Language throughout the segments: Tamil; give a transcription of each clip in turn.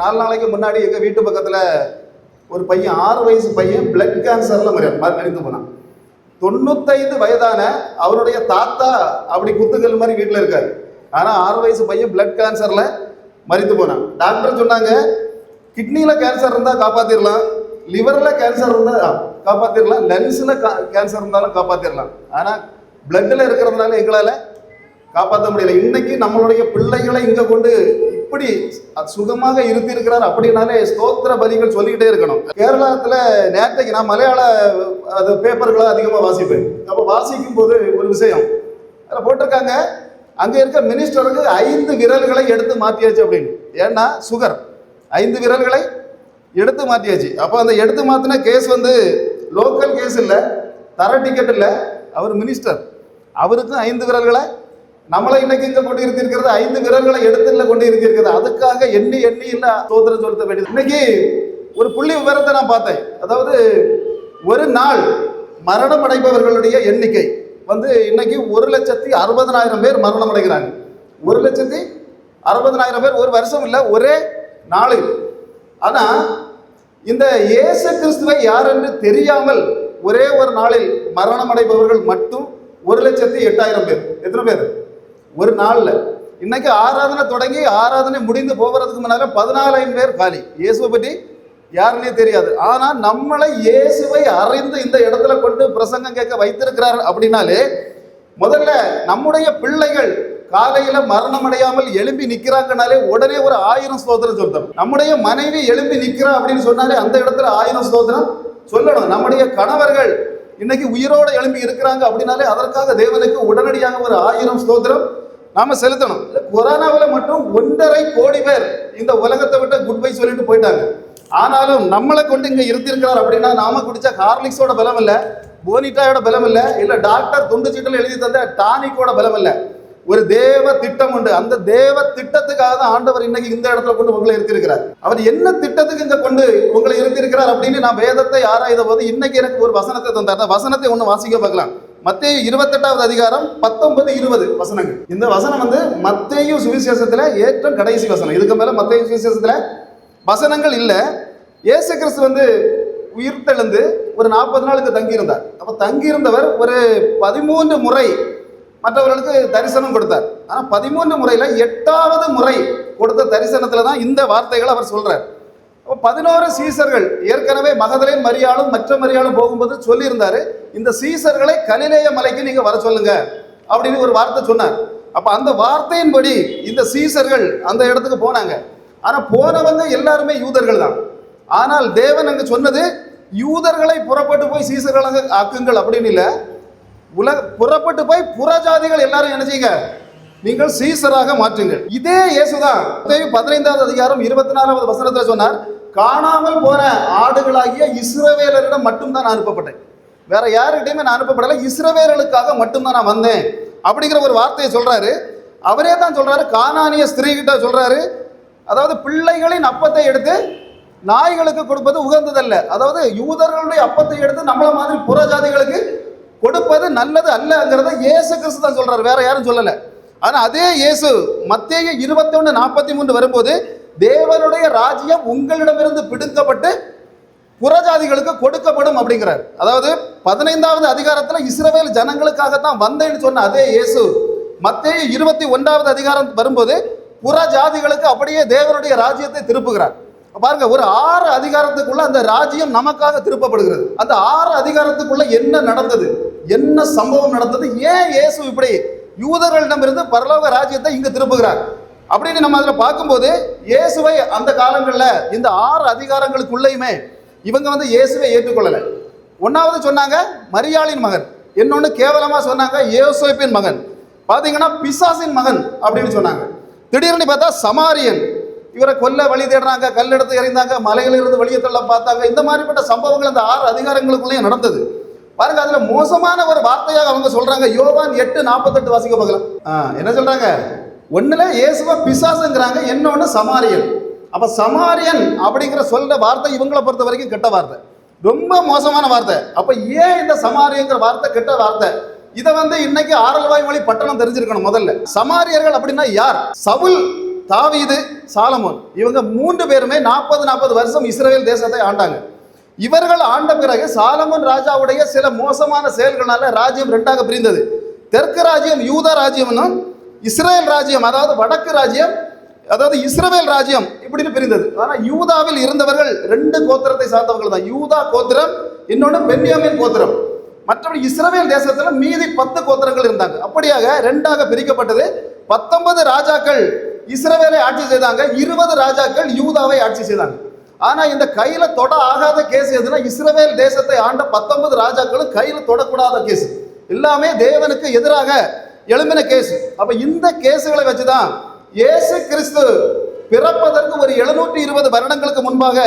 நாலு நாளைக்கு முன்னாடி எங்கள் வீட்டு பக்கத்தில் ஒரு பையன் ஆறு வயசு பையன் பிளட் கேன்சரில் மாதிரி மறித்து போனான். தொண்ணூத்தைந்து வயதான அவருடைய தாத்தா அப்படி குத்துக்கல் மாதிரி வீட்டில் இருக்கார். ஆனால் ஆறு வயசு பையன் பிளட் கேன்சரில் மறித்து போனான். டாக்டர் சொன்னாங்க கிட்னியில் கேன்சர் இருந்தால் காப்பாற்றிடலாம் லிவரில் கேன்சர் இருந்தால் காப்பாற்றிடலாம் லங்ஸில் கேன்சர் இருந்தாலும் காப்பாற்றிடலாம் ஆனால் பிளட்டில் இருக்கிறதுனால எங்களால் காப்பாற்ற முடியல. இன்னைக்கு நம்மளுடைய பிள்ளைகளை இங்கே கொண்டு எப்படி சுகமாக இருந்திருக்கிறார் அப்படின்னாலே ஸ்தோத்திர பலிகள் சொல்லிக்கிட்டே இருக்கணும். கேரளத்தில் நேற்றைக்கு நான் மலையாள அது பேப்பர்களை அதிகமாக வாசிப்பேன். அப்போ வாசிக்கும் போது ஒரு விஷயம். அதில் போட்டிருக்காங்க அங்கே இருக்க மினிஸ்டருக்கு ஐந்து விரல்களை எடுத்து மாற்றியாச்சு அப்படின்னு. ஏன்னா சுகர். ஐந்து விரல்களை எடுத்து மாற்றியாச்சு அப்போ அந்த எடுத்து மாற்றின கேஸ் வந்து லோக்கல் கேஸ் இல்லை தர டிக்கெட் இல்லை. அவர் மினிஸ்டர் அவருக்கும் ஐந்து விரல்களை நம்மளை இன்னைக்கு இங்க கொண்டு இருந்திருக்கிறது ஐந்து விரல்களை எடுத்துல கொண்டு இருந்திருக்கிறது அதுக்காக எண்ணி எண்ணி இல்ல சோதனை செலுத்த வேண்டியது. இன்னைக்கு ஒரு புள்ளி விவரத்தை நான் பார்த்தேன். அதாவது ஒரு நாள் மரணம் அடைபவர்களுடைய எண்ணிக்கை வந்து இன்னைக்கு ஒரு லட்சத்தி அறுபதனாயிரம் பேர் மரணம் அடைகிறாங்க. ஒரு லட்சத்தி அறுபதனாயிரம் பேர் ஒரு வருஷம் இல்லை ஒரே நாளில். ஆனா இந்த இயேசு கிறிஸ்துவை யார் என்று தெரியாமல் ஒரே ஒரு நாளில் மரணம் அடைபவர்கள் மட்டும் ஒரு லட்சத்தி எட்டாயிரம் பேர். எத்தனை பேர்? ஒரு நாளில். இன்னைக்கு ஆராதனை தொடங்கி ஆராதனை முடிந்து போகிறதுக்கு முன்னால பதினாலாயிரம் பேர் காலி. இயேசுவை பற்றி யாருன்னே தெரியாது. ஆனால் நம்மளை இயேசுவை அறிந்து இந்த இடத்துல கொண்டு பிரசங்கம் கேட்க வைத்திருக்கிறார் அப்படின்னாலே முதல்ல நம்முடைய பிள்ளைகள் காலையில மரணம் அடையாமல் எழும்பி நிக்கிறாங்கனாலே உடனே ஒரு ஆயிரம் ஸ்தோத்திரம் சொல்லணும் நம்முடைய மனைவி எழும்பி நிக்கிறா அப்படின்னு சொன்னாலே அந்த இடத்துல ஆயிரம் ஸ்தோத்திரம் சொல்லணும். நம்முடைய கணவர்கள் இன்னைக்கு உயிரோட எழும்பி இருக்கிறாங்க அப்படின்னாலே அதற்காக தேவனுக்கு உடனடியாக ஒரு ஆயிரம் ஸ்தோத்திரம் நாம செலுத்தணும். கொரோனாவில் மட்டும் ஒன்றரை கோடி பேர் இந்த உலகத்தை விட்டு குட் பை சொல்லிட்டு போயிட்டாங்க. ஆனாலும் நம்மளை கொண்டு இங்கே இருந்திருக்கிறார் அப்படின்னா நாம குடிச்ச ஹார்லிக்ஸோட பலம் இல்லை போனிட்டாயோட பலம் இல்லை இல்லை டாக்டர் துண்டு சீட்டில் எழுதி தந்த டானிக்கோட பலம் இல்லை. ஒரு தேவ திட்டம் உண்டு. அந்த தேவ திட்டத்துக்காக தான் ஆண்டவர் இன்னைக்கு இந்த இடத்துல கொண்டு உங்களை இருக்கிறார் அவர் என்ன திட்டத்துக்கு இங்க கொண்டு உங்களை இருந்திருக்கிறார் அப்படின்னு நான் வேதத்தை ஆராய்த போது இன்னைக்கு எனக்கு ஒரு வசனத்தை தந்தார். வசனத்தை ஒன்று வாசிக்க பார்க்கலாம். மத்திய இருபத்தெட்டாவது அதிகாரம் பத்தொன்பது இருபது வசனங்கள். இந்த வசனம் வந்து மத்திய சுவிசேஷத்தில் ஏற்றம் கடைசி வசனம். இதுக்கு மேலே மத்திய சுவிசேஷத்தில் வசனங்கள் இல்லை. இயேசு கிறிஸ்து வந்து உயிர்த்தெழுந்து ஒரு நாற்பது நாளுக்கு தங்கியிருந்தார். அப்போ தங்கியிருந்தவர் ஒரு பதிமூன்று முறை மற்றவர்களுக்கு தரிசனம் கொடுத்தார். ஆனால் பதிமூன்று முறையில் எட்டாவது முறை கொடுத்த தரிசனத்தில் தான் இந்த வார்த்தைகளை அவர் சொல்கிறார் அப்போ பதினோரு சீசர்கள் ஏற்கனவே மகதலேன் மரியாளும் மற்ற மரியாளும் போகும்போது சொல்லியிருந்தார். இந்த சீசர்களை கலிலேய மலைக்கு நீங்க வர சொல்லுங்க அப்படின்னு ஒரு வார்த்தை சொன்னார். அப்ப அந்த வார்த்தையின்படி இந்த சீசர்கள் அந்த இடத்துக்கு போனாங்க. ஆனா போனவங்க எல்லாருமே யூதர்கள் தான். ஆனால் தேவன் அங்கே சொன்னது யூதர்களை புறப்பட்டு போய் சீசர்களாக ஆக்குங்கள் அப்படின்னு இல்லை. உலக புறப்பட்டு போய் புறஜாதிகள் எல்லாரும் என்ன செய்யுங்க? நீங்கள் சீசராக மாற்றுங்கள். இதே இயேசுதான் பதினைந்தாவது அதிகாரம் இருபத்தி நாலாவது வசனத்தில் சொன்னார் காணாமல் போன ஆடுகளாகிய இஸ்ரவேலரிடம் மட்டும்தான் நான் அனுப்பப்பட்டேன். வேற யாருக்கிட்டையுமே நான் அனுப்பப்படலை. இஸ்ரவேர்களுக்காக மட்டும்தான் நான் வந்தேன் அப்படிங்கிற ஒரு வார்த்தையை சொல்றாரு. அவரே தான் சொல்றாரு. கானானிய ஸ்திரீ கிட்ட சொல்றாரு. அதாவது பிள்ளைகளின் அப்பத்தை எடுத்து நாய்களுக்கு கொடுப்பது உகந்ததல்ல. அதாவது யூதர்களுடைய அப்பத்தை எடுத்து நம்மள மாதிரி புறஜாதிகளுக்கு கொடுப்பது நல்லது அல்லங்கிறத இயேசு கிறிஸ்து தான் சொல்றாரு. வேற யாரும் சொல்லலை. ஆனால் அதே இயேசு மத்திய இருபத்தி ஒன்று நாற்பத்தி மூன்று வரும்போது தேவனுடைய ராஜ்யம் உங்களிடமிருந்து பிடுங்கப்பட்டு புறஜாதிகளுக்கு கொடுக்கப்படும் அப்படிங்கிறார். அதாவது பதினைந்தாவது அதிகாரத்தில் இஸ்ரவேல் ஜனங்களுக்காகத்தான் வந்தேன்னு சொன்ன அதே இயேசு மத்திய இருபத்தி ஒன்றாவது அதிகாரம் வரும்போது புற ஜாதிகளுக்கு அப்படியே தேவனுடைய ராஜ்யத்தை திருப்புகிறார். பாருங்க ஒரு ஆறு அதிகாரத்துக்குள்ள அந்த ராஜ்யம் நமக்காக திருப்பப்படுகிறது. அந்த ஆறு அதிகாரத்துக்குள்ள என்ன நடந்தது? என்ன சம்பவம் நடந்தது? ஏன் இயேசு இப்படி யூதர்களிடமிருந்து பரலோக ராஜ்யத்தை இங்கு திருப்புகிறார்? அப்படின்னு நம்ம அதில் பார்க்கும்போது இயேசுவை அந்த காலங்களில் இந்த ஆறு அதிகாரங்களுக்குள்ளேயுமே இவங்க வந்து இயேசுவை ஏற்றுக்கொள்ளலை. ஒன்றாவது சொன்னாங்க மரியாளின் மகன். இன்னொன்று கேவலமாக சொன்னாங்க யோசேப்பின் மகன். பார்த்தீங்கன்னா பிசாசின் மகன் அப்படின்னு சொன்னாங்க. திடீர்னு பார்த்தா சமாரியன். இவரை கொல்ல வழி தேடுறாங்க கல் எடுத்து எறிந்தாங்க மலையில இருந்து வெளியே தள்ள பார்த்தாங்க. இந்த மாதிரிப்பட்ட சம்பவங்கள் அந்த ஆறு அதிகாரங்களுக்குள்ளேயும் நடந்தது. பாருங்க அதுல மோசமான ஒரு வார்த்தையாக அவங்க சொல்றாங்க. யோவான் எட்டு நாற்பத்தெட்டு வாசிக்க பார்க்கலாம். ஆ, என்ன சொல்றாங்க? ஒண்ணுல இயேசுவ பிசாசுங்கிறாங்க இன்னொன்னு சமாரியன். அப்ப சமாரியன் அப்படிங்கிற சொல்ற வார்த்தை இவங்களை பொறுத்த வரைக்கும் கெட்ட வார்த்தை. ரொம்ப மோசமான வார்த்தை. அப்ப ஏன் இந்த சமாரியங்கிற வார்த்தை கெட்ட வார்த்தை? இதை வந்து இன்னைக்கு ஆரல்வாய் மொழி பட்டணம் தெரிஞ்சிருக்கணும் முதல்ல. சமாரியர்கள் அப்படின்னா யார்? சவுல் தாவீது சாலமோன். இவங்க மூன்று பேருமே நாற்பது நாற்பது வருஷம் இஸ்ரேல் தேசத்தை ஆண்டாங்க. இவர்கள் ஆண்ட பிறகு சாலமன் ராஜாவுடைய சில மோசமான செயல்களால ராஜ்யம் ரெண்டாக பிரிந்தது. தெற்கு ராஜ்யம் யூதா ராஜ்யம்னும் இஸ்ரேல் ராஜ்யம் அதாவது வடக்கு ராஜ்யம் அதாவது இஸ்ரேல் ராஜ்யம் இப்படின்னு பிரிந்தது. ஆனால் யூதாவில் இருந்தவர்கள் ரெண்டு கோத்திரத்தை சார்ந்தவர்கள் தான். யூதா கோத்திரம் இன்னொன்று பென்யாமின் கோத்திரம். மற்றபடி இஸ்ரவேல் தேசத்தில் மீதி பத்து கோத்திரங்கள் இருந்தாங்க. அப்படியாக ரெண்டாக பிரிக்கப்பட்டது. பத்தொன்பது ராஜாக்கள் இஸ்ரவேலை ஆட்சி செய்தாங்க. இருபது ராஜாக்கள் யூதாவை ஆட்சி செய்தாங்க. ஆனால் இந்த கையில் தொட ஆகாத கேஸ் எதுனா இஸ்ரவேல் தேசத்தை ஆண்ட பத்தொன்பது ராஜாக்களும் கையில் தொடக்கூடாத கேஸ். எல்லாமே தேவனுக்கு எதிராக எழும்பின கேஸ். அப்போ இந்த கேஸுகளை வச்சு தான் இயேசு கிறிஸ்து பிறப்பதற்கு ஒரு எழுநூற்றி இருபது வருடங்களுக்கு முன்பாக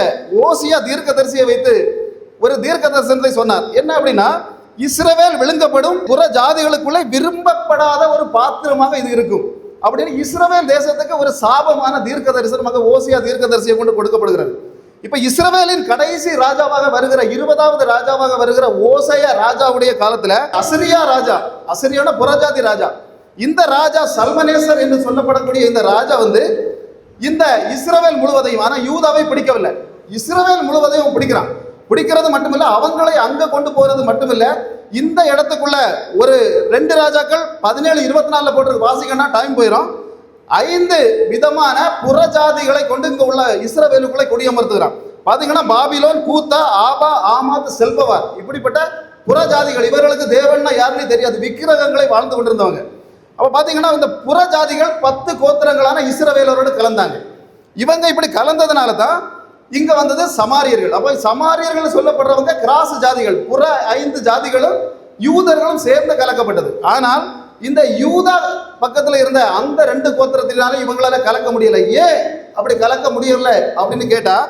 ஓசியா தீர்க்கதரிசியை வைத்து ஒரு தீர்க்க தரிசனத்தை சொன்னார். என்ன அப்படின்னா இஸ்ரவேல் விழுங்கப்படும் புற ஜாதிகளுக்குள்ளே விரும்பப்படாத ஒரு பாத்திரமாக இது இருக்கும். அப்படின்னு இஸ்ரவேல் தேசத்துக்கு ஒரு சாபமான தீர்க்க தரிசனமாக ஓசியா தீர்க்க தரிசியை கொண்டு கொடுக்கப்படுகிறது. இப்ப இஸ்ரவேலின் கடைசி ராஜாவாக வருகிற இருபதாவது ராஜாவாக வருகிற ஓசைய ராஜாவுடைய காலத்துல அசிரியா ராஜா அசிரியான புறஜாதி ராஜா. இந்த ராஜா சல்மனேசர் என்று சொல்லப்படக்கூடிய இந்த ராஜா வந்து இந்த இஸ்ரவேல் முழுவதையும் ஆனால் யூதாவை பிடிக்கவில்லை. இஸ்ரவேல் முழுவதையும் பிடிக்கிறான். பிடிக்கிறது மட்டுமில்ல அவங்களை அங்கே கொண்டு போகிறது மட்டுமில்ல இந்த இடத்துக்குள்ள ஒரு ரெண்டு ராஜாக்கள் பதினேழு இருபத்தி நாலில் போட்டு வாசிக்கன்னா டைம் போயிடும் ஐந்து விதமான புறஜாதிகளை கொண்டு இங்கே உள்ள இஸ்ரவேலுக்குள்ளே குடியமர்த்துகிறான். பார்த்தீங்கன்னா பாபிலோன் கூத்தா ஆபா ஆமாத் செல்பவார். இப்படிப்பட்ட புறஜாதிகள் இவர்களுக்கு தேவன்னா யாருன்னு தெரியாது. விக்கிரகங்களை வாழ்ந்து கொண்டிருந்தவங்க. அப்போ பார்த்தீங்கன்னா இந்த புற ஜாதிகள் பத்து கோத்திரங்களான இஸ்ரவேலரோடு கலந்தாங்க. இவங்க இப்படி கலந்ததுனால தான் இங்கே வந்தது சமாரியர்கள். அப்போ சமாரியர்கள் சொல்லப்படுறவங்க கிராஸ் ஜாதிகள் புற ஐந்து ஜாதிகளும் யூதர்களும் சேர்ந்து கலக்கப்பட்டது. ஆனால் இந்த யூதா பக்கத்தில் இருந்த அந்த ரெண்டு கோத்திரத்தினாலும் இவங்களால கலக்க முடியல. ஏன் அப்படி கலக்க முடியல அப்படின்னு கேட்டால்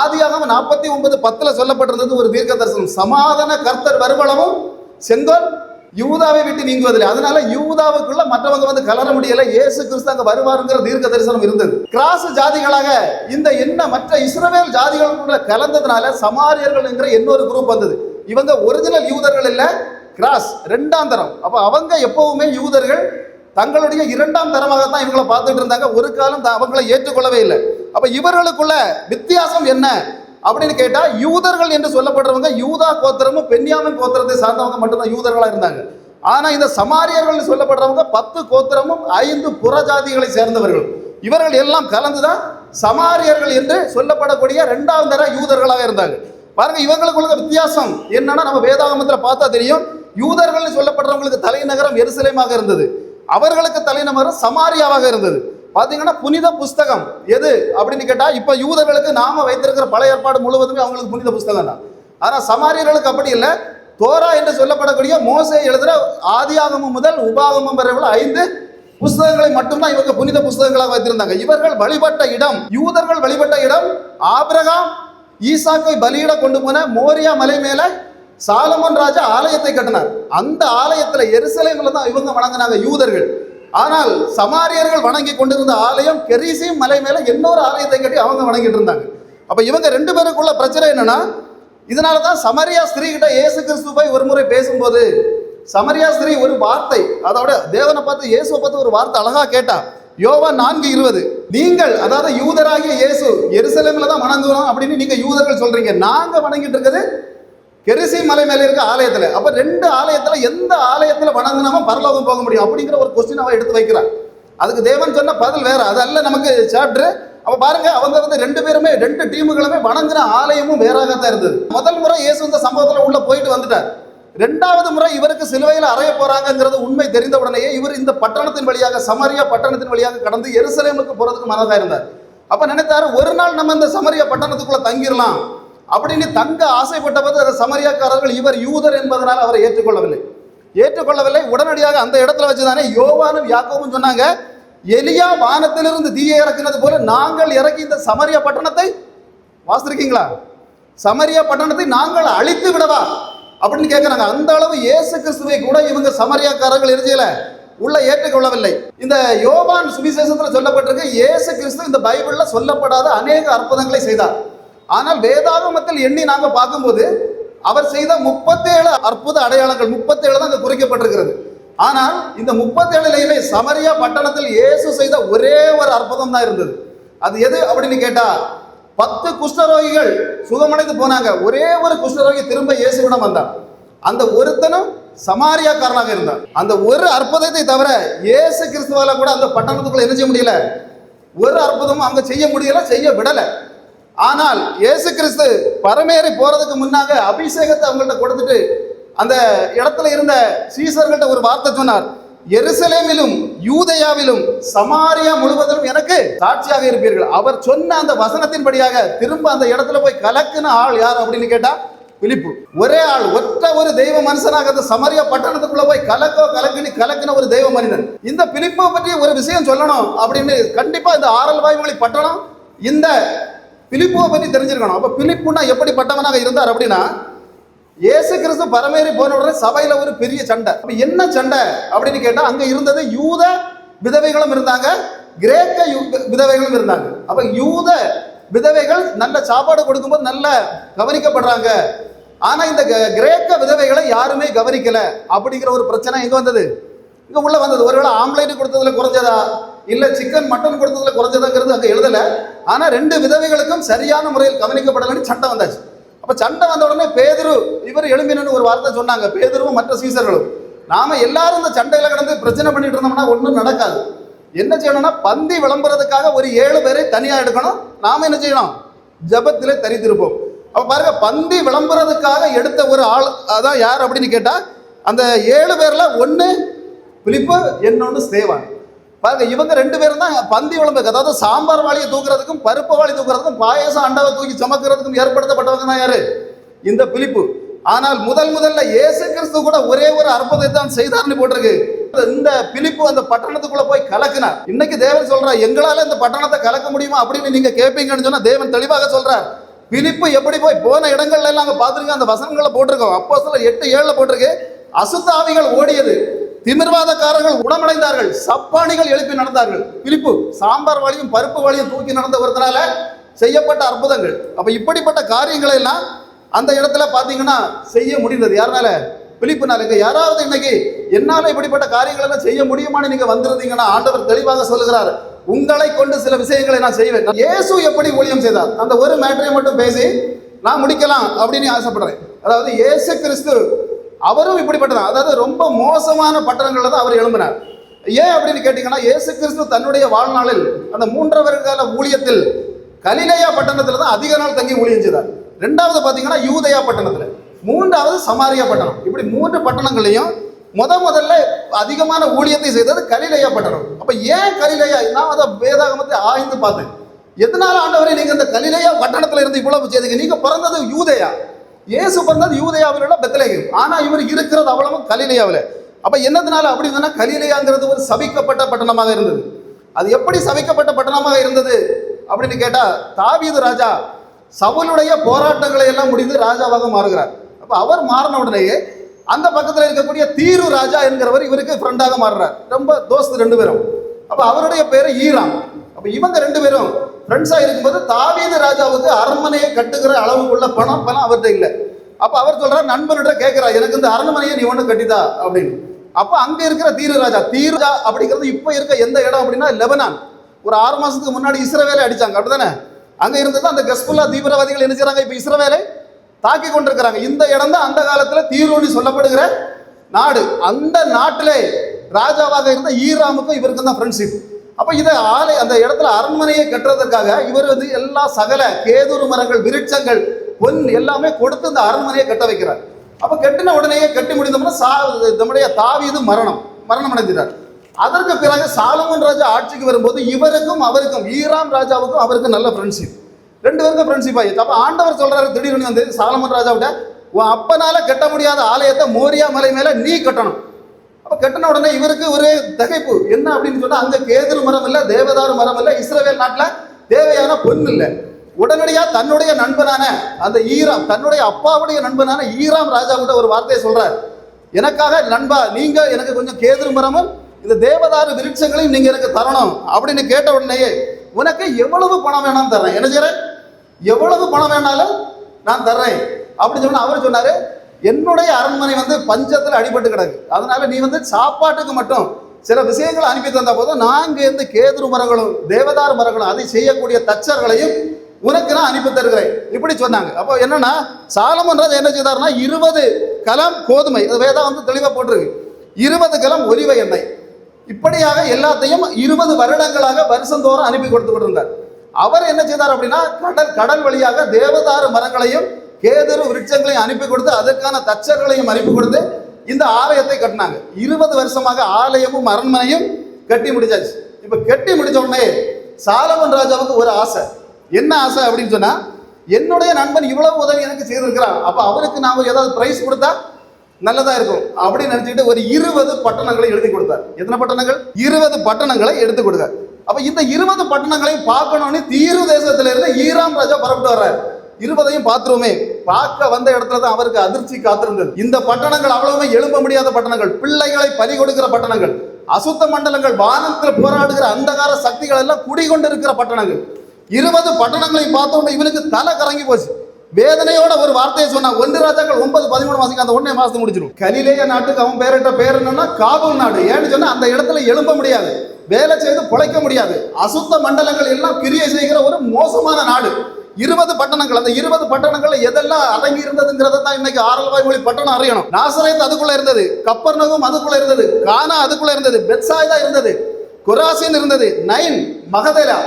ஆதியாக நாற்பத்தி ஒன்பது பத்தில் சொல்லப்பட்டிருந்தது ஒரு தீர்க்க தரிசனம் சமாதான கர்த்தர் வருவளவும் செங்கோல் யூதாவை விட்டு நீங்குவதில்லை. அதனால யூதாவுக்குள்ள மற்றவங்க வந்து கலர முடியல. இயேசு கிறிஸ்து அங்க வருவாருங்கிற தீர்க்க தரிசனம் இருந்தது. கிராஸ் ஜாதிகளாக இந்த என்ன மற்ற இஸ்ரவேல் ஜாதிகளுக்குள்ள கலந்ததுனால சமாரியர்கள் என்கிற இன்னொரு குரூப் வந்தது. இவங்க ஒரிஜினல் யூதர்கள் இல்ல கிராஸ் ரெண்டாம் தரம். அப்ப அவங்க எப்பவுமே யூதர்கள் தங்களுடைய இரண்டாம் தரமாக தான் இவங்களை பார்த்துட்டு இருந்தாங்க. ஒரு காலம் அவங்களை ஏற்றுக்கொள்ளவே இல்லை. அப்ப இவர்களுக்குள்ள வித்தியாசம் என்ன? அப்படின்னு கேட்டால் யூதர்கள் என்று சொல்லப்படுறவங்க யூதா கோத்திரமும் பெண்யாமின் கோத்திரத்தை சார்ந்தவங்க மட்டும்தான் யூதர்களாக இருந்தாங்க. ஆனால் இந்த சமாரியர்கள் சொல்லப்படுறவங்க பத்து கோத்திரமும் ஐந்து புறஜாதிகளை சேர்ந்தவர்கள். இவர்கள் எல்லாம் கலந்துதான் சமாரியர்கள் என்று சொல்லப்படக்கூடிய ரெண்டாவது தர யூதர்களாக இருந்தாங்க. பாருங்க இவங்களுக்குள்ள வித்தியாசம் என்னன்னா நம்ம வேதாகமத்தில் பார்த்தா தெரியும். யூதர்கள் சொல்லப்படுறவங்களுக்கு தலைநகரம் எருசலேமாக இருந்தது. அவர்களுக்கு தலைநகரம் சமாரியாவாக இருந்தது. பார்த்தீங்கன்னா புனித புஸ்தகம். எது? அப்படின்னு கேட்டால் இப்போ யூதர்களுக்கு நாம வைத்திருக்கிற பழைய ஏற்பாடு முழுவதுமே அவங்களுக்கு புனித புஸ்தகம் தான். ஆனால் சமாரியர்களுக்கு அப்படி இல்லை. தோரா என்று சொல்லப்படக்கூடிய மோசே எழுதுகிற ஆதியாகமம் முதல் உபாகமம் வரை உள்ள ஐந்து புஸ்தகங்களை மட்டும்தான் இவங்க புனித புஸ்தகங்களாக வைத்திருந்தாங்க. இவர்கள் வழிபட்ட இடம் யூதர்கள் வழிபட்ட இடம் ஆபிரகாம் ஈசாக்கை பலியிட கொண்டு போன மோரியா மலை மேல சாலமன் ராஜா ஆலயத்தை கட்டினார். அந்த ஆலயத்தில் எருசலேம்ல தான் இவங்க வணங்கினாங்க யூதர்கள். ஆனால் சமாரியர்கள் வணங்கி கொண்டிருந்த ஆலயம் கெரிசியும் மலை மேலே இன்னொரு ஆலயத்தை கட்டி அவங்க வணங்கிட்டு இருந்தாங்க. அப்போ இவங்க ரெண்டு பேருக்குள்ள பிரச்சனை என்னன்னா இதனால தான் சமரியா ஸ்திரீகிட்ட இயேசு கிறிஸ்து போய் ஒரு முறை பேசும்போது சமரியா ஸ்திரீ ஒரு வார்த்தை அதோட தேவனை பார்த்து இயேசுவை பார்த்து ஒரு வார்த்தை அழகா கேட்டா யோவா நான்கு இருபது நீங்கள் அதாவது யூதராகிய இயேசு எருசலேமில் தான் வணங்குறோம் அப்படின்னு நீங்கள் யூதர்கள் சொல்றீங்க. நாங்கள் வணங்கிட்டு இருக்கிறது கெரிசி மலை மேலே இருக்க ஆலயத்தில். அப்போ ரெண்டு ஆலயத்தில் எந்த ஆலயத்தில் வணங்கினாம பரலோகம் போக முடியும் அப்படிங்கிற ஒரு கொஸ்டின் அவன் எடுத்து வைக்கிறான். அதுக்கு தேவன் சொன்ன பதில் வேற. அதல்ல நமக்கு சாப்டர் அப்போ பாருங்க அவங்க வந்து ரெண்டு பேருமே ரெண்டு டீமுகளுமே வணங்கின ஆலயமும் வேறாகத்தான் இருந்தது. முதல் முறை இயேசு இந்த சம்பவத்தில் உள்ள போயிட்டு வந்துட்டார். ரெண்டாவது முறை இவருக்கு சிலுவையில் அறைய போறாங்கிறது உண்மை தெரிந்த உடனேயே இவர் இந்த பட்டணத்தின் வழியாக சமரியா பட்டணத்தின் வழியாக கடந்து எருசலேமுக்கு போறதுக்கு மனதாக இருந்தார். அப்ப நினைத்தாரு ஒரு நாள் நம்ம இந்த சமரியா பட்டணத்துக்குள்ள தங்கிடலாம். அப்படின்னு தங்க ஆசைப்பட்டபோது அந்த சமரியாக்காரர்கள் இவர் யூதர் என்பதனால் அவரை ஏற்றுக்கொள்ளவில்லை. ஏற்றுக்கொள்ளவில்லை. உடனடியாக அந்த இடத்துல வச்சுதானே யோவானும் யாக்கோவும் சொன்னாங்க எலியா வானத்திலிருந்து தீயை இறக்கினது போல நாங்கள் இறக்கி இந்த சமரியா பட்டணத்தை வாசிருக்கீங்களா சமரியா பட்டணத்தை நாங்கள் அழித்து விடவா? அப்படின்னு கேட்குறாங்க அந்த அளவு இயேசு கிறிஸ்துவை கூட இவங்க சமரியாக்காரர்கள் இருக்கையில உள்ள ஏற்றுக்கொள்ளவில்லை. இந்த யோவான் சுவிசேஷத்தில் சொல்லப்பட்டிருக்கு இயேசு கிறிஸ்து இந்த பைபிளில் சொல்லப்படாத அநேக அற்புதங்களை செய்தார். ஆனால் வேதாகமத்தில் எண்ணி நாங்கள் பார்க்கும்போது அவர் செய்த முப்பத்தேழு அற்புத அடையாளங்கள் முப்பத்தேழு தான் அங்கே குறிக்கப்பட்டிருக்கிறது. ஆனால் இந்த முப்பத்தேழுலையுமே சமரியா பட்டணத்தில் இயேசு செய்த ஒரே ஒரு அற்புதம் தான் இருந்தது. அது எது அப்படின்னு கேட்டா பத்து குஷ்டரோகிகள் சுகமடைந்து போனாங்க. ஒரே ஒரு குஷ்டரோகி திரும்ப இயேசுவிடம் வந்தான். அந்த ஒருத்தனும் சமாரியாக்காரனாக இருந்தான். அந்த ஒரு அற்புதத்தை தவிர இயேசு கிறிஸ்துவால கூட அந்த பட்டணத்துக்குள்ள என்ன செய்ய முடியல? ஒரு அற்புதமும் அங்க செய்ய முடியல செய்ய விடலை. ஆனால் இயேசு கிறிஸ்து பரமேறி போறதுக்கு முன்னாக அபிஷேகத்தை அவங்கள்ட்ட கொடுத்துட்டு அந்த இடத்துல இருந்த சீசர்கள்ட்ட ஒரு வார்த்தை சொன்னார். எருசலேமிலும் யூதயாவிலும் சமாரியா முழுவதும் எனக்கு சாட்சியாக இருப்பீர்கள். அவர் சொன்ன அந்த வசனத்தின்படியாக திரும்ப அந்த இடத்துல போய் கலக்குன ஆள் யார் அப்படின்னு கேட்டா பிலிப்பு. ஒரே ஆள் ஒற்ற ஒரு தெய்வ மனுஷனாக அந்த சமரியா பட்டணத்துக்குள்ள போய் கலக்கோ கலக்கினி கலக்கின ஒரு தெய்வ மனிதன். இந்த பிலிப்பை பற்றி ஒரு விஷயம் சொல்லணும் அப்படின்னு கண்டிப்பா இந்த ஆரல் வாய்மொழி பட்டணம் இந்த பிலிப்புவை பற்றி தெரிஞ்சிருக்கணும். அப்போ பிலிப்புனா எப்படிப்பட்டவனாக இருந்தார் அப்படின்னா இயேசு கிறிஸ்து பரமேறி போன உடனே ஒரு பெரிய சண்டை. அப்போ என்ன சண்டை அப்படின்னு கேட்டால் அங்கே இருந்தது யூத விதவைகளும் இருந்தாங்க கிரேக்க விதவைகளும் இருந்தாங்க. அப்போ யூத விதவைகள் நல்ல சாப்பாடு கொடுக்கும்போது நல்ல கவனிக்கப்படுறாங்க. ஆனால் இந்த க- கிரேக்க விதவைகளை யாருமே கவனிக்கலை அப்படிங்கிற ஒரு பிரச்சனை எங்கே வந்தது? இங்கே உள்ளே வந்தது. ஒருவேளை ஆம்லேட் கொடுத்ததில் குறைஞ்சதா? இல்லை சிக்கன் மட்டன் கொடுத்ததில் குறைஞ்சதாங்கிறது அங்கே எழுதலை. ஆனால் ரெண்டு விதவைகளுக்கும் சரியான முறையில் கவனிக்கப்படலன்னு சண்டை வந்தாச்சு. அப்போ சண்டை வந்த உடனே பேதரு இவர் எழும்பினு ஒரு வார்த்தை சொன்னாங்க. பேதுருவும் மற்ற சீசர்களும். நாம எல்லாரும் இந்த சண்டையில் கிடந்து பிரச்சனை பண்ணிட்டு இருந்தோம்னா ஒன்றும் நடக்காது. என்ன செய்யணும்னா பந்தி விளம்புறதுக்காக ஒரு ஏழு பேரை தனியாக எடுக்கணும். நாம என்ன செய்யணும்? ஜபத்திலே தரித்திருப்போம். அப்போ பாருங்க பந்தி விளம்புறதுக்காக எடுத்த ஒரு ஆள் அதான் யார் அப்படின்னு கேட்டால் அந்த ஏழு பேரில் ஒன்று பிலிப்பு என்னொன்று சேவான் பாருங்க இவங்க ரெண்டு பேரும் தான் பந்தி விளம்புக்கு அதாவது சாம்பார் வாளியை தூக்குறதுக்கும் பருப்பு வாளி தூக்குறதுக்கும் பாயசம் அண்டாவை தூக்கி சமக்கிறதுக்கும் ஏற்படுத்தப்பட்டவங்க தான் யாரு? இந்த பிலிப்பு. ஆனால் முதல் முதல்ல இயேசு கிறிஸ்து கூட ஒரே ஒரு அற்புதத்தை தான் செய்தார்னு போட்டிருக்கு. இந்த பிலிப்பு அந்த பட்டணத்துக்குள்ள போய் கலக்குனார். இன்னைக்கு தேவன் சொல்றார் எங்களால இந்த பட்டணத்தை கலக்க முடியுமா? அப்படின்னு நீங்க கேட்பீங்கன்னு சொன்னா தேவன் தெளிவாக சொல்றார். பிலிப்பு எப்படி போய் போன இடங்கள்ல எல்லாம் அங்க அந்த வசனங்களை போட்டிருக்கோம். அப்போ சில எட்டு ஏழுல போட்டிருக்கு அசுத்தாவிகள் ஓடியது திமிர்வாதக்காரர்கள் உடமடைந்தார்கள் சப்பானிகள் எழுப்பி நடந்தார்கள். பிலிப்பு சாம்பார் வழியும் பருப்பு வழியும் தூக்கி நடந்த ஒருத்தனால செய்யப்பட்ட அற்புதங்கள். அப்ப இப்படிப்பட்ட காரியங்களை எல்லாம் அந்த இடத்துல பாத்தீங்கன்னா செய்ய முடிந்தது. யாருனால? பிலிப்புனால இங்க யாராவது இன்னைக்கு என்னால இப்படிப்பட்ட காரியங்களை செய்ய முடியுமான்னு நீங்க வந்திருந்தீங்கன்னா ஆண்டவர் தெளிவாக சொல்லுகிறார். உங்களை கொண்டு சில விஷயங்களை நான் செய்வேன். இயேசு எப்படி ஊழியம் செய்தார்? அந்த ஒரு மேட்டரை மட்டும் பேசி நான் முடிக்கலாம் அப்படின்னு ஆசைப்படுறேன். அதாவது இயேசு கிறிஸ்து அவரும் இப்படிப்பட்டதான். அதாவது ரொம்ப மோசமான பட்டணங்களில் தான் அவர் எழும்பினார். ஏன் அப்படின்னு கேட்டிங்கன்னா இயேசு கிறிஸ்து தன்னுடைய வாழ்நாளில் அந்த மூன்றரை கால ஊழியத்தில் கலிலேயா பட்டணத்தில் தான் அதிக நாள் தங்கி ஊழியம் ரெண்டாவது பார்த்தீங்கன்னா யூதயா பட்டணத்தில். மூன்றாவது சமாரியா பட்டணம். இப்படி மூன்று பட்டணங்களையும் முத முதல்ல அதிகமான ஊழியத்தை செய்தது கலிலேயா பட்டணம். அப்போ ஏன் கலிலேயா? நான் அதை வேதாகமத்தை ஆய்ந்து பார்த்தேன். எதனால ஆண்டவரை நீங்கள் இந்த கலிலேயா பட்டணத்தில் இருந்து இவ்வளவு செய்தீங்க? நீங்கள் பிறந்தது யூதயா. இயேசு பிறந்தது யூதயாவில் உள்ள பெத்லகேம். ஆனால் இவர் இருக்கிறது அவ்வளவும் கலிலையாவில். அப்போ என்னதுனால அப்படி இருந்ததுன்னா கலிலையாங்கிறது ஒரு சபிக்கப்பட்ட பட்டணமாக இருந்தது. அது எப்படி சபிக்கப்பட்ட பட்டணமாக இருந்தது அப்படின்னு கேட்டால் தாவீது ராஜா சவுலுடைய போராட்டங்களை எல்லாம் முடிந்து ராஜாவாக மாறுகிறார். அப்போ அவர் மாறின உடனேயே அந்த பக்கத்தில் இருக்கக்கூடிய தீரு ராஜா என்கிறவர் இவருக்கு ஃப்ரெண்டாக மாறுறார். ரொம்ப தோஸ்து ரெண்டு பேரும். அப்போ அவருடைய பேர் ஈரான். அப்ப இவங்க ரெண்டு பேரும் ஃப்ரெண்ட்ஸா இருக்கும்போது தாவீது ராஜாவுக்கு அரண்மனையை கட்டுகிற அளவுக்குள்ள பணம் பணம் அவர்கிட்ட இல்லை. அப்ப அவர் சொல்றார் நண்பர்கிட்ட கேட்குறா எனக்கு இந்த அரண்மனையை நீ ஒண்ணு கட்டிதா? அப்படின்னு. அப்ப அங்க இருக்கிற தீரராஜா ராஜா அப்படிங்கிறது இப்ப இருக்க எந்த இடம் அப்படின்னா லெபனான். ஒரு ஆறு மாசத்துக்கு முன்னாடி இஸ்ரவேலை அடிச்சாங்க அப்படிதானே அங்க இருந்தது அந்த கஸ்புல்லா தீவிரவாதிகள் என்ன செய்கிறாங்க இப்ப இஸ்ரவேலை தாக்கி கொண்டிருக்கிறாங்க. இந்த இடம் தான் அந்த காலத்துல தீர்வுன்னு சொல்லப்படுகிற நாடு. அந்த நாட்டிலே ராஜாவாக இருந்த ஈராமுக்கும் இவருக்கும் தான் ஃப்ரெண்ட்ஷிப் அப்போ இதை ஆலை அந்த இடத்துல அரண்மனையை கட்டுறதுக்காக இவர் வந்து எல்லா சகல கேதுரு மரங்கள் விருட்சங்கள் பொன் எல்லாமே கொடுத்து இந்த அரண்மனையை கட்ட வைக்கிறார். அப்போ கட்டின உடனேயே கட்டி முடிந்தோம்னா சா நம்முடைய தாவீது மரணம் மரணம் அடைஞ்சிட்டார். அதற்கு பிறகு சாலமன் ராஜா ஆட்சிக்கு வரும்போது இவருக்கும் அவருக்கும் ஈராம் ராஜாவுக்கும் அவருக்கும் நல்ல ஃப்ரெண்ட்ஷிப் ரெண்டு பேருக்கும் ஃப்ரெண்ட்ஷிப் ஆகிடுச்சு அப்போ ஆண்டவர் சொல்கிறாரு திடீர்னு வந்து சாலமன் ராஜாவிட்ட உன் அப்பனால கட்ட முடியாத ஆலயத்தை மோரியா மலை மேலே நீ கட்டணும். அப்போ கட்டின உடனே இவருக்கு ஒரு தகைப்பு. என்ன அப்படின்னு சொன்னால் அங்கே கேதுரு மரம் இல்லை தேவதாரு மரம் இல்லை இஸ்ரவேல் நாட்டில் தேவையான பொன் இல்லை. உடனடியாக தன்னுடைய நண்பனான அந்த ஈராம் தன்னுடைய அப்பாவுடைய நண்பனான ஈராம் ராஜாவிட்ட ஒரு வார்த்தையை சொல்கிறார் எனக்காக நண்பா நீங்கள் எனக்கு கொஞ்சம் கேதுரு மரமும் இந்த தேவதாரு விருட்சங்களையும் நீங்கள் எனக்கு தரணும். அப்படின்னு கேட்ட உடனேயே உனக்கு எவ்வளவு பணம் வேணாலும் தர்றேன். என்ன செய்கிறேன் எவ்வளவு பணம் வேணாலும் நான் தர்றேன். அப்படின்னு சொன்னால் அவர் சொன்னார் என்னுடைய அரண்மனை வந்து பஞ்சத்தில் அடிபட்டு கிடக்கு. அதனால நீ வந்து சாப்பாட்டுக்கு மட்டும் சில விஷயங்களை அனுப்பி தந்த போது நாங்கள் இருந்து கேதுரு மரங்களும் தேவதார் மரங்களும் அதை செய்யக்கூடிய தச்சர்களையும் உனக்கு நான் அனுப்பி தருகிறேன். இப்படி சொன்னாங்க. அப்போ என்னன்னா சாலமன்றது என்ன செய்தார்னா இருபது கலம் கோதுமை. அது வேதா வந்து தெளிவாக போட்டிருக்கு. இருபது கலம் ஒலிவ எண்ணெய். இப்படியாக எல்லாத்தையும் இருபது வருடங்களாக வருஷந்தோறும் அனுப்பி கொடுத்து கொண்டிருந்தார் அவர் என்ன செய்தார் அப்படின்னா கடல் கடல் வழியாக தேவதாரு மரங்களையும் கேதுரு விருட்சங்களையும் அனுப்பி கொடுத்து அதற்கான தச்சர்களையும் அனுப்பி கொடுத்து இந்த ஆலயத்தை கட்டினாங்க. இருபது வருஷமாக ஆலயமும் அரண்மனையும் கட்டி முடிச்சாச்சு இப்போ கட்டி முடிச்ச உடனே சாலமன் ராஜாவுக்கு ஒரு ஆசை. என்ன ஆசை அப்படின்னு சொன்னா என்னுடைய நண்பன் இவ்வளவு உதவி எனக்கு செய்திருக்கிறான். அப்போ அவருக்கு நான் ஏதாவது பிரைஸ் கொடுத்தா நல்லதா இருக்கும். அப்படின்னு நினைச்சுக்கிட்டு ஒரு இருபது பட்டணங்களை எழுதி கொடுத்தார். எத்தனை பட்டணங்கள்? இருபது பட்டணங்களை எடுத்து கொடுத்தார். அப்ப இந்த இருபது பட்டணங்களையும் பார்க்கணும்னு தீரு தேசத்திலிருந்து ஈராம் ராஜா புறப்பட்டு வர்றார். இருபதையும் பார்த்துருமே பார்க்க வந்த இடத்துல தான் அவருக்கு அதிர்ச்சி காத்திருந்தது இந்த பட்டணங்கள் அவ்வளவுமே எழும்ப முடியாத பட்டணங்கள். பிள்ளைகளை பறி கொடுக்கிற பட்டணங்கள். அசுத்த மண்டலங்கள் வானத்தில் போராடுகிற அந்தகார சக்திகள் எல்லாம் குடிகொண்டிருக்கிற பட்டணங்கள். இருபது பட்டணங்களையும் பார்த்தோம்னா இவனுக்கு தலை கறங்கி போச்சு. வேதனையோட ஒரு வார்த்தையை சொன்னா ஒன்று ராஜாக்கள் ஒன்பது பதிமூணு மாசம் அந்த ஒன்னே மாசம் முடிச்சிடும். கலிலேய நாட்டுக்கு அவன் பேரிட்ட பேர் என்னன்னா காபூல் நாடு. ஏன்னு சொன்னா அந்த இடத்துல எழும்ப முடியாது. வேலை செய்து பிழைக்க முடியாது. அசுத்த மண்டலங்கள் எல்லாம் கிரியை செய்கிற ஒரு மோசமான நாடு. இருபது பட்டணங்கள் அந்த இருபது பட்டணங்கள் எதெல்லாம் அடங்கி இருந்ததுங்கிறத தான் இன்னைக்கு ஆரல்வாய் மொழி பட்டணம் அறியணும். நாசரேத் அதுக்குள்ள இருந்தது கப்பர்நகும் அதுக்குள்ள இருந்தது கானா அதுக்குள்ள இருந்தது பெட்சாய்தா இருந்தது குராசின் இருந்தது நைன் மகதேலா.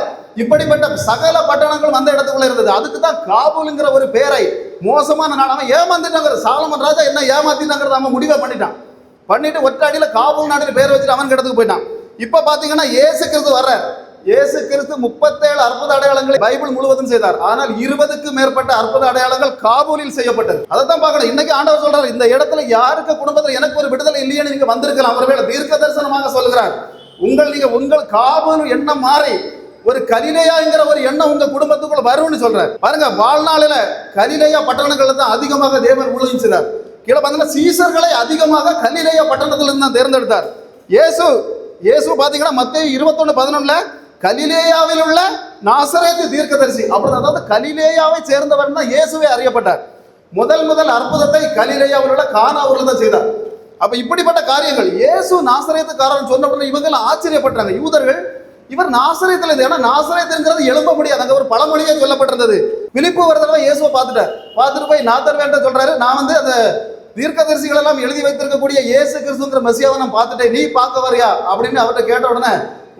இப்படிப்பட்ட சகல பட்டணங்கள் அந்த இடத்துக்குள்ள இருந்தது. அதுக்கு தான் காபூலுங்கிற ஒரு பேரை மோசமான நாடு அவன் ஏமாந்துட்டாங்கிற சாலமன் ராஜா என்ன ஏமாத்திட்டாங்கிறத அவன் முடிவை பண்ணிட்டான். பண்ணிட்டு ஒற்றாடியில் காபூல் நாடுன்னு பேர் வச்சுட்டு அவன் இடத்துக்கு போயிட்டான். இப்போ பார்த்தீங்கன்னா இயேசு கிறிஸ்து வர்ற இயேசு கிறிஸ்து முப்பத்தேழு அற்புத அடையாளங்களை பைபிள் முழுவதும் செய்தார். ஆனால் இருபதுக்கு மேற்பட்ட அற்புத அடையாளங்கள் காபூலில் செய்யப்பட்டது. அதை தான் பார்க்கணும். இன்னைக்கு ஆண்டவர் சொல்றாரு இந்த இடத்துல யாருக்கு குடும்பத்தில் எனக்கு ஒரு விடுதலை இல்லையேன்னு நீங்க வந்திருக்கலாம். ஒருவேளை தீர்க்க தரிசனமாக சொல்கிறார் உங்கள் நீங்க உங்கள் காபூல் எண்ணம் மாறி ஒரு கலிலேயாங்கிற ஒரு எண்ணம் உங்க குடும்பத்துக்குள்ள வரும்னு சொல்றாரு. பாருங்க வாழ்நாளில கலிலேயா பட்டணங்கள்ல தான் அதிகமாக தேவன் உழைச்சினார் கீழே பார்த்தீங்கன்னா சீசர்களை அதிகமாக கலிலேயா பட்டணத்திலிருந்து தான் தேர்ந்தெடுத்தார். இயேசு இயேசு பாத்தீங்கன்னா மத்திய இருபத்தொன்னு பதினொன்னுல கலிலேயாவில் உள்ள நாசரேத்து தீர்க்கதரிசி. அப்படி அதாவது கலிலேயாவை சேர்ந்தவர் தான் இயேசுவே அறியப்பட்டார். முதல் முதல் அற்புதத்தை கலிலேயாவில் உள்ள கானாவூர்ல தான் செய்தார். அப்ப இப்படிப்பட்ட காரியங்கள் இயேசு நாசரேத்துக்காரன் சொன்ன உடனே இவங்க ஆச்சரியப்பட்டாங்க யூதர்கள் இவர் நாசரேத்தில் இருந்து ஏன்னா நாசரேத்துங்கிறது எழும்ப முடியாது. அங்கே ஒரு பழமொழியே சொல்லப்பட்டிருந்தது. விழிப்பு ஒரு தடவை இயேசுவை பார்த்துட்டார். பார்த்துட்டு போய் நாத்தர் வேண்ட சொல்றாரு நான் வந்து அந்த தீர்க்கதரிசிகள் எல்லாம் எழுதி வைத்திருக்கக்கூடிய இயேசு கிறிஸ்துங்கிற மெசியாவை நான் பார்த்துட்டேன். நீ பார்க்க வரியா அப்படின்னு அவர்கிட்ட கேட்ட உடனே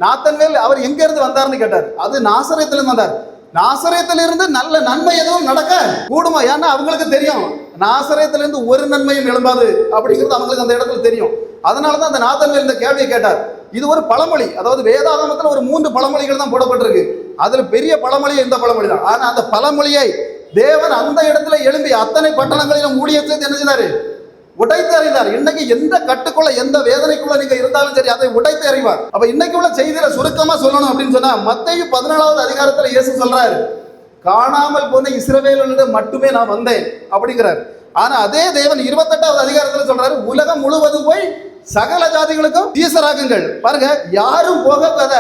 நாத்தன்வேல் அவர் எங்க இருந்து வந்தாருன்னு கேட்டார். அது நாசரத்திலிருந்து வந்தார். நாசரத்திலிருந்து நல்ல நன்மை எதுவும் நடக்க கூடுமா? ஏன்னா அவங்களுக்கு தெரியும். நாசரத்திலிருந்து ஒரு நன்மையும் எழும்பாது அப்படிங்கிறது அவங்களுக்கு அந்த இடத்துல தெரியும். அதனால தான் அந்த நாத்தன்வேல் இந்த கேள்வியை கேட்டார். இது ஒரு பழமொழி. அதாவது வேதாகமத்தில் ஒரு மூன்று பழமொழிகள் தான் போடப்பட்டிருக்கு. அதுல பெரிய பழமொழி இந்த பழமொழி தான் ஆனா அந்த பழமொழியை தேவன் அந்த இடத்துல எழும்பி அத்தனை பட்டணங்களிலும் ஊழியத்தை என்ன செய்தாரு உடைத்து அறிந்தார். இன்னைக்கு எந்த கட்டுக்குள்ள எந்த வேதனைக்குள்ள நீங்க இருந்தாலும் சரி அதை உடைத்து அறிவார். அப்ப இன்னைக்கு உள்ள செய்தியில சுருக்கமா சொல்லணும் அப்படின்னு சொன்னா மத்திய பதினாலாவது அதிகாரத்துல இயேசு சொல்றாரு காணாமல் போன இஸ்ரவேலிருந்து மட்டுமே நான் வந்தேன் அப்படிங்கிறார். ஆனா அதே தேவன் இருபத்தெட்டாவது அதிகாரத்துல சொல்றாரு உலகம் முழுவதும் போய் சகல ஜாதிகளுக்கும் டீசராகுங்கள் பாருங்க யாரும் போகாத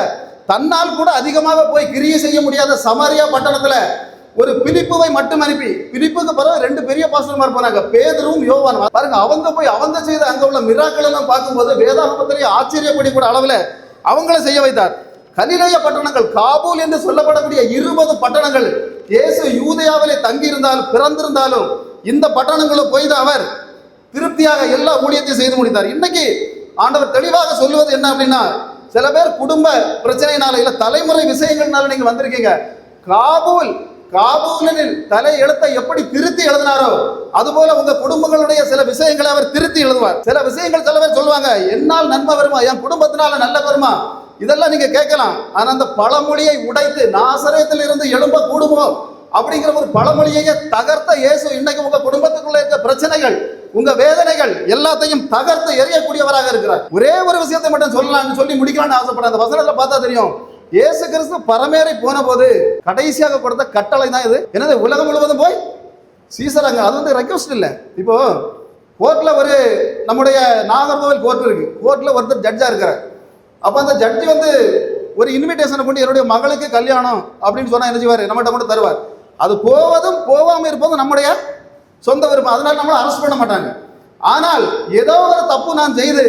தன்னால் கூட அதிகமாக போய் கிரியை செய்ய முடியாத சமாரியா பட்டணத்துல ஒரு பிலிப்புவை மட்டும் அனுப்பி பிலிப்புக்கு பிறகு ரெண்டு பெரிய பாஸ்டர்மார் போனாங்க பேதரும் யோவான் பாருங்க அவங்க போய் அவங்க செய்த அங்க உள்ள மிராக்கள் எல்லாம் பார்க்கும்போது வேதாகமத்திலேயே ஆச்சரியப்படக்கூடிய அளவில் அவங்கள செய்ய வைத்தார். கலிலேய பட்டணங்கள் காபூல் என்று சொல்லப்படக்கூடிய இருபது பட்டணங்கள். இயேசு யூதையாவிலே தங்கியிருந்தாலும் பிறந்திருந்தாலும் இந்த பட்டணங்களும் போய் தான் அவர் திருப்தியாக எல்லா ஊழியத்தையும் செய்து முடித்தார். இன்னைக்கு ஆண்டவர் தெளிவாக சொல்லுவது என்ன அப்படின்னா சில பேர் குடும்ப பிரச்சனையினால இல்ல தலைமுறை விஷயங்கள்னால நீங்க வந்திருக்கீங்க. காபூல் காபூலனில் தலை எழுத்தை எப்படி திருத்தி எழுதினாரோ அதுபோல உங்க குடும்பங்களுடைய சில விஷயங்களை அவர் திருத்தி எழுதுவார். சில விஷயங்கள் சில பேர் சொல்லுவாங்க என்னால் நன்மை வருமா? என் குடும்பத்தினால நல்ல வருமா? இதெல்லாம் நீங்க கேட்கலாம். ஆனா அந்த பழமொழியை உடைத்து நாசரத்தில் இருந்து எழும்ப கூடுமோ அப்படிங்கிற ஒரு பழமொழியையே தகர்த்த இயேசு இன்னைக்கு உங்க குடும்பத்துக்குள்ள இருக்க பிரச்சனைகள் உங்க வேதனைகள் எல்லாத்தையும் தகர்த்து எறியக்கூடியவராக இருக்கிறார். ஒரே ஒரு விஷயத்தை மட்டும் சொல்லலாம்னு சொல்லி முடிக்கலாம்னு ஆசைப்படுறேன். அந்த வசனத்துல பார்த்தா தெரியும். இயேசு கிறிஸ்து பரமேறை போன போது கடைசியாக கொடுத்த கட்டளை தான் இது. என்னது உலகம் முழுவதும் போய்? சீசராங்க அது வந்து ரெக்வஸ்ட் இல்லை. இப்போ கோர்ட்டில் ஒரு நம்முடைய நாகர்கோவில் கோர்ட் இருக்கு. கோர்ட்டில் ஒருத்தர் ஜட்ஜாக இருக்கிறார் அப்போ அந்த ஜட்ஜி வந்து ஒரு இன்விடேஷனை கொண்டு என்னுடைய மகளுக்கு கல்யாணம் அப்படின்னு சொன்னால் என்ன செய்வார்? நம்மகிட்ட கொண்டு தருவார். அது போவதும் போகாமல் இருப்பதும் நம்முடைய சொந்த விருப்பம். அதனால நம்மளை அரெஸ்ட் பண்ண மாட்டாங்க. ஆனால் ஏதோ ஒரு தப்பு நான் செய்து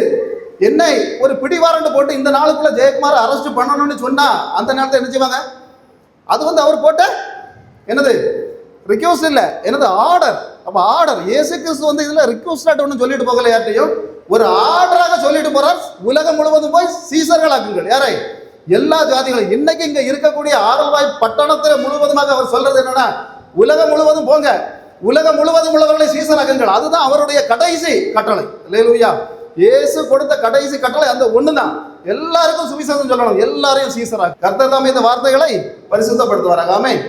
என்னை ஒரு பிடிவாரண்டு போட்டு இந்த நாளுக்குள்ள ஜெயக்குமார் அரெஸ்ட் பண்ணணும்னு சொன்னா அந்த நேரத்தை என்ன செய்வாங்க? அது வந்து அவர் போட்ட என்னது? ரிக்யூஸ்ட் இல்லை. என்னது? ஆர்டர் அப்ப ஆர்டர் ஏசு கிறிஸ்து வந்து இதுல ரிக்வஸ்ட் ஒன்று சொல்லிட்டு போகல யார்ட்டையும் ஒரு ஆர்டராக சொல்லிட்டு போறார். உலகம் முழுவதும் போய் சீசர்களாக்குங்கள். யாரை? எல்லா ஜாதிகளும். இன்னைக்கு இங்க இருக்கக்கூடிய ஆரல்வாய் பட்டணத்துல முழுவதுமாக அவர் சொல்றது என்னன்னா உலகம் முழுவதும் போங்க. உலகம் முழுவதும் உள்ளவர்களை சீசராக்குங்கள். அதுதான் அவருடைய கடைசி கட்டளை. லேலுயா இயேசு கொடுத்த கடைசி கட்டளை அந்த ஒன்று தான் எல்லாருக்கும் சுவிசேஷம் சொல்லணும். எல்லாரையும் சீசராக கர்த்தர் தாமே இந்த வார்த்தைகளை பரிசுத்தப்படுத்துவாராக. ஆமே